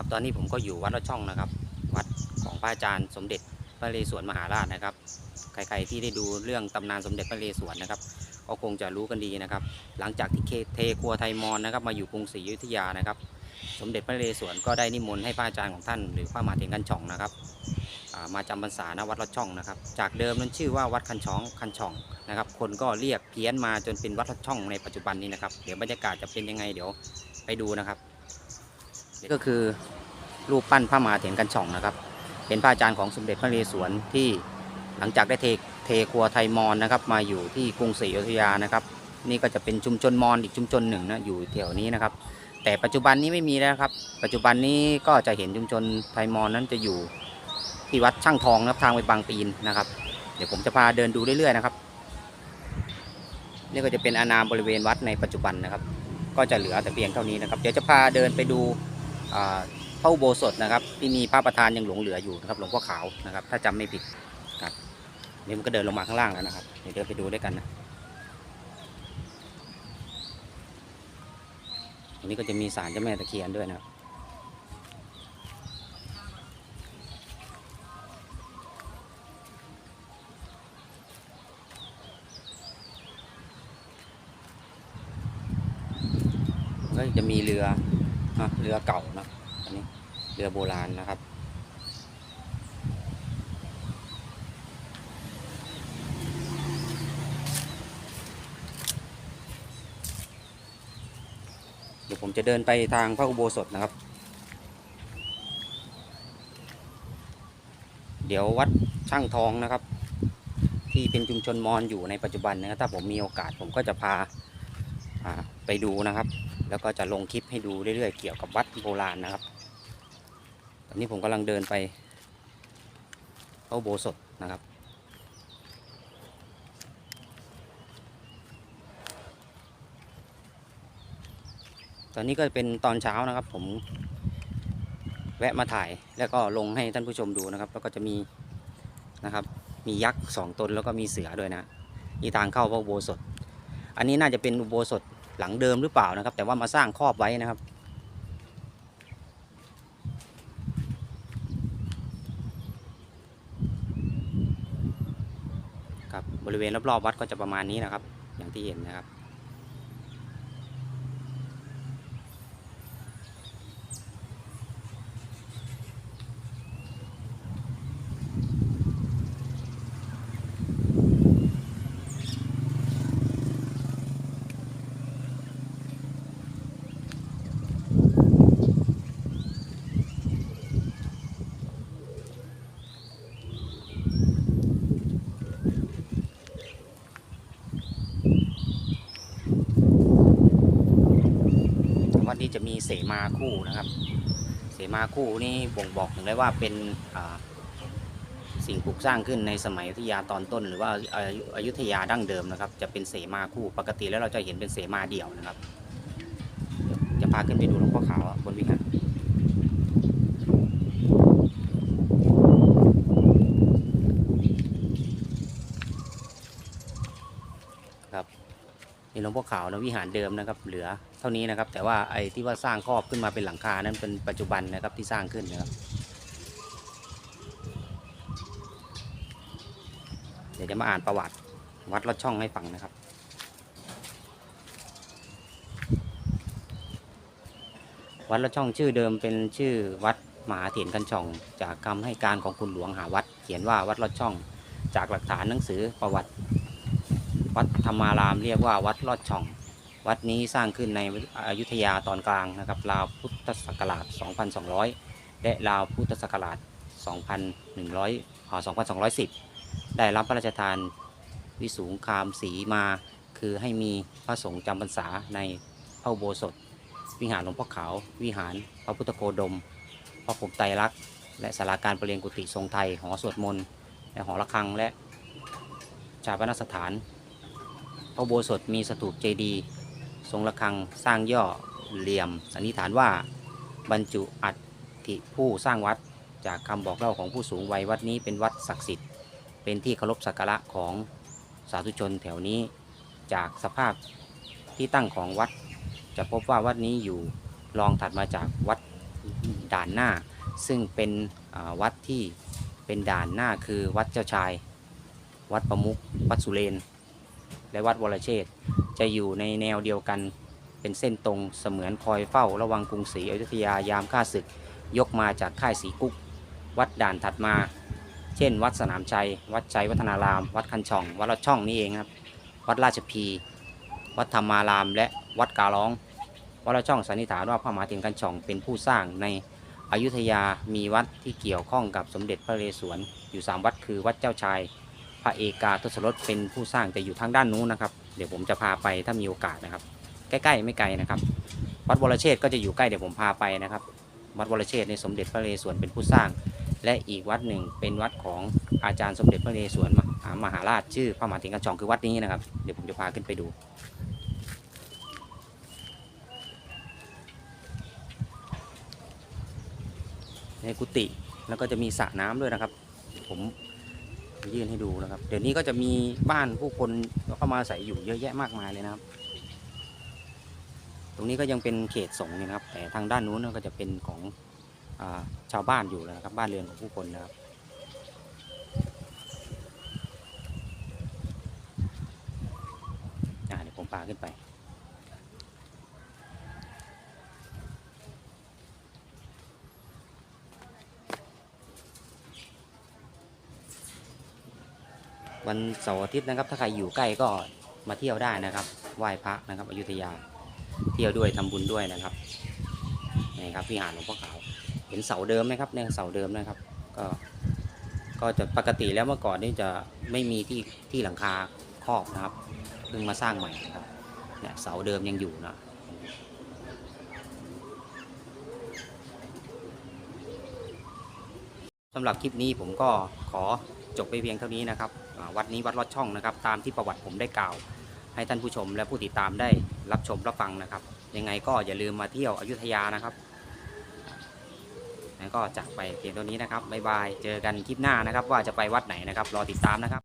ครับ ตอนนี้ผมก็อยู่วัดละช่องนะครับ วัดของพระอาจารย์สมเด็จพระเรศวรมหาราชนะครับ ใครๆที่ได้ดูเรื่องตำนานสมเด็จพระเรศวรนะครับก็คงจะรู้กันดีนะครับ หลังจากที่เทครัวไทยมอญนะครับ มาอยู่กรุงศรีอยุธยานะครับ สมเด็จพระเรศวรก็ได้นิมนต์ให้พระอาจารย์ของท่าน หรือพระมาเถรกันช่องนะครับมาจำพรรษาณวัดละช่องนะครับ จากเดิมนั้นชื่อว่าวัดคันช่องคันช่องนะครับ คนก็เรียกเพี้ยนมาจนเป็นวัดละช่องในปัจจุบันนี้นะครับ เดี๋ยวบรรยากาศจะเป็นยังไงเดี๋ยวไปดูนะครับ ก็คือรูปปั้นพระมหาเถรกันช่องนะครับ เป็นพระอาจารย์ของสมเด็จพระนเรศวรที่หลังจากได้เทเทครัวไทยมอญนะครับ มาอยู่ที่กรุงศรีอยุธยานะครับ นี่ก็จะเป็นชุมชนมอญอีกชุมชนหนึ่งนะอยู่แถวนี้นะครับ แต่ปัจจุบันนี้ไม่มีแล้วครับ ปัจจุบันนี้ก็จะเห็นชุมชนไทยมอญนั้นจะอยู่ที่วัดช่างทองนะครับทางไปบางปีนนะครับ เดี๋ยวผมจะพาเดินดูเรื่อยๆนะครับนี่ก็จะเป็นอานามบริเวณวัดในปัจจุบันนะครับ ก็จะเหลือแต่เพียงเท่านี้นะครับ เดี๋ยวจะพาเดินไปดู พระอุโบสถนะครับ ที่มีพระประธานยังหลงเหลืออยู่นะครับหลวงพ่อขาวนะครับ ถ้าจำไม่ผิดครับนี่มันก็เดินลงมาข้างล่างแล้วนะครับเดี๋ยวเดินไปดูด้วยกันนะอันนี้ก็จะมีศาลเจ้าแม่ตะเคียนด้วยนะครับก็จะมีเรือ นะเรือเก่านะอันนี้เรือโบราณนะครับเดี๋ยวผมจะเดินไปทางพระอุโบสถนะครับ เดี๋ยววัดช่างทองนะครับ ที่เป็นชุมชนมอญอยู่ในปัจจุบันนะครับถ้าผมมีโอกาสผมก็จะพาอ่าไปดูนะครับ แล้วก็จะลงคลิปให้ดูเรื่อยๆ เกี่ยวกับวัดโบราณนะครับ ตอนนี้ผมกำลังเดินไปพระอุโบสถนะครับตอนนี้ก็เป็นตอนเช้านะครับ ผมแวะมาถ่ายแล้วก็ลงให้ท่านผู้ชมดูนะครับ แล้วก็จะมีนะครับ มียักษ์สองตนแล้วก็มีเสือด้วยนะนี่ทางเข้าพระอุโบสถ อันนี้น่าจะเป็นอุโบสถ หลังเดิมหรือเปล่านะครับ แต่ว่ามาสร้างครอบไว้นะครับ ครับบริเวณรอบๆวัดก็จะประมาณนี้นะครับ อย่างที่เห็นนะครับ ที่จะมีเสมาคู่นะครับ เสมาคู่นี่บ่งบอกถึงได้ว่าเป็นสิ่งปลูกสร้างขึ้นในสมัยอยุธยาตอนต้น หรือว่าอายุอยุธยาดั้งเดิมนะครับ จะเป็นเสมาคู่ปกติแล้วเราจะเห็นเป็นเสมาเดี่ยวนะครับ จะพาขึ้นไปดูหลวงพ่อขาวบนวิหารครับนี่หล วงพ่อขาวนะวิหารเดิมนะครับ เหลือเท่านี้นะครับ แต่ว่าไอ้ที่ว่าสร้างครอบขึ้นมาเป็นหลังคานั้นเป็นปัจจุบันนะครับที่สร้างขึ้นนะครับเดี๋ยวจะมาอ่านประวัติวัดลอดช่องให้ฟังนะครับวัดลอดช่องชื่อเดิมเป็นชื่อวัดมหาเถรกันช่อง จากคำให้การของคุณหลวงหาวัด เขียนว่าวัดลอดช่อง จากหลักฐานหนังสือประวัติ วัดธรรมารามเรียกว่าวัดลอดช่อง วัดนี้สร้างขึ้นในอยุธยาตอนกลางนะครับราวพุทธศักราช 2200 และราวพุทธศักราช 2100อ่า2210 ได้รับพระราชทานวิสูงคามสีมาคือให้มีพระสงฆ์จำพรรษาในพระอุโบสถ วิหารหลวงพ่อขาว วิหารพระพุทธโคดม พระผมไตรลักษณ์และสาราการประเรียนกุฏิทรงไทย หอสวดมนต์และหอระฆังและชาปนสถาน ระโบสถมีสถูปเจดีย์ทรงระฆังสร้างย่อเหลี่ยม สันนิษฐานว่าบรรจุอัฐิผู้สร้างวัดจากคำบอกเล่าของผู้สูงวัยวัดนี้เป็นวัดศักดิ์สิทธิ์ เป็นที่เคารพสักการะของสาธุชนแถวนี้ จากสภาพที่ตั้งของวัด จะพบว่าวัดนี้อยู่รองถัดมาจากวัดด่านหน้า ซึ่งเป็นวัดที่เป็นด่านหน้าคือวัดเจ้าชาย วัดประมุขวัดสุเรน และวัดวรเชษจะอยู่ในแนวเดียวกันเป็นเส้นตรงเสมือนคอยเฝ้าระวังกรุงศรีอยุธยายามข้าศึก ยกมาจากค่ายศรีกุ๊ก วัดด่านถัดมา เช่น วัดสนามชัย วัดชัยวัฒนาราม วัดคันช่อง วัดละช่องนี่เองครับ วัดราชพี วัดธรรมาราม และวัดกาล้อง วัดละช่องสันนิษฐานว่าพระมหาเถรกันช่องเป็นผู้สร้างในอยุธยามีวัดที่เกี่ยวข้องกับสมเด็จพระเรศวรอยู่สามวัดคือวัดเจ้าชาย พระเอกาทศรถเป็นผู้สร้างแต่อยู่ทางด้านนู้นนะครับ เดี๋ยวผมจะพาไปถ้ามีโอกาสนะครับ ใกล้ๆไม่ไกลนะครับ วัดวรเชษก็จะอยู่ใกล้เดี๋ยวผมพาไปนะครับ วัดวรเชษในสมเด็จพระนเรศวรเป็นผู้สร้าง และอีกวัดหนึ่งเป็นวัดของอาจารย์สมเด็จพระนเรศวรมหามหาราชชื่อพระมหาเถรกันช่องคือวัดนี้นะครับ เดี๋ยวผมจะพาขึ้นไปดูในกุฏิแล้วก็จะมีสระน้ำด้วยนะครับ ผม ยื่นให้ดูนะครับ เดี๋ยวนี้ก็จะมีบ้านผู้คนเข้ามาอาศัยอยู่เยอะแยะมากมายเลยนะครับ ตรงนี้ก็ยังเป็นเขตสงฆ์นะครับ แต่ทางด้านนู้นก็จะเป็นของอาชาวบ้านอยู่แล้วนะครับ บ้านเรือนของผู้คนนะครับอ่าเดี๋ยวผมพาขึ้นไป วันเสาร์อาทิตย์นะครับ ถ้าใครอยู่ใกล้ก็มาเที่ยวได้นะครับไหว้พระนะครับอยุธยา เที่ยวด้วยทำบุญด้วยนะครับนี่ครับวิหารหลวงพ่อขาว เห็นเสาเดิมไหมครับเนี่ยเสาเดิมนะครับ ก็ก็จะปกติแล้วเมื่อก่อนนี่จะไม่มีที่ที่หลังคาครอบนะครับเพิ่งมาสร้างใหม่นะครับเนี่ยเสาเดิมยังอยู่นะสำหรับคลิปนี้ผมก็ขอ จบไปเพียงเท่านี้นะครับวัดนี้วัดลอดช่องนะครับ ตามที่ประวัติผมได้กล่าว ให้ท่านผู้ชมและผู้ติดตามได้รับชมรับฟังนะครับ ยังไงก็อย่าลืมมาเที่ยวอยุธยานะครับงั้นก็จากไปเพียงเท่านี้นะครับบ๊ายบายเจอกันคลิปหน้านะครับ ว่าจะไปวัดไหนนะครับ รอติดตามนะครับ